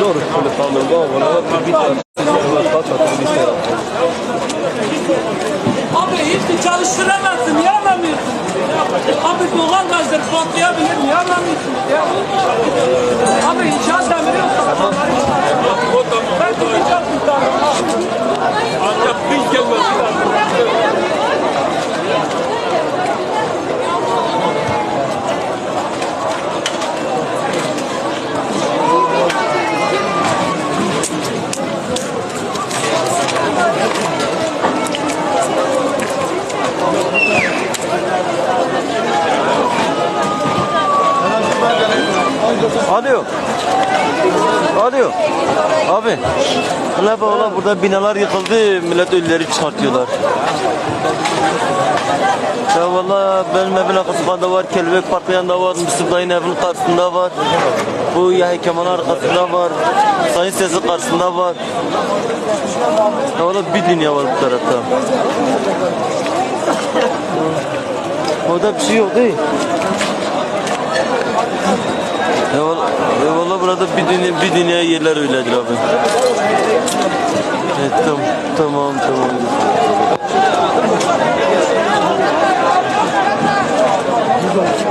Doğru söylüyorsun. Doğru. Valla bir ister. Abi hiç çalıştıramazsın, yaramıyorsun. Abi doğal gazdır patlayabilir, yaramıyorsun. Ya. Abi inşaat demiri yoksa Ben tutacağım tutarım. Alo. Alo. Abi. Bak ulan burada binalar yıkıldı. Millet ölüleri çıkartıyorlar. Ya valla benim evin arkasında var. Kelebek Parkı yanında var. Müslüm dayının evinin karşısında var. Bu Yahya Kemal'in arkasında var. Sayın Sesi karşısında var. Ya valla bir dünya var bu tarafta. Orada bir şey yok değil. Vallahi burada bir dünya, bir dünya yerler öyledir abi. Evet tam, tamam tamam. tamam.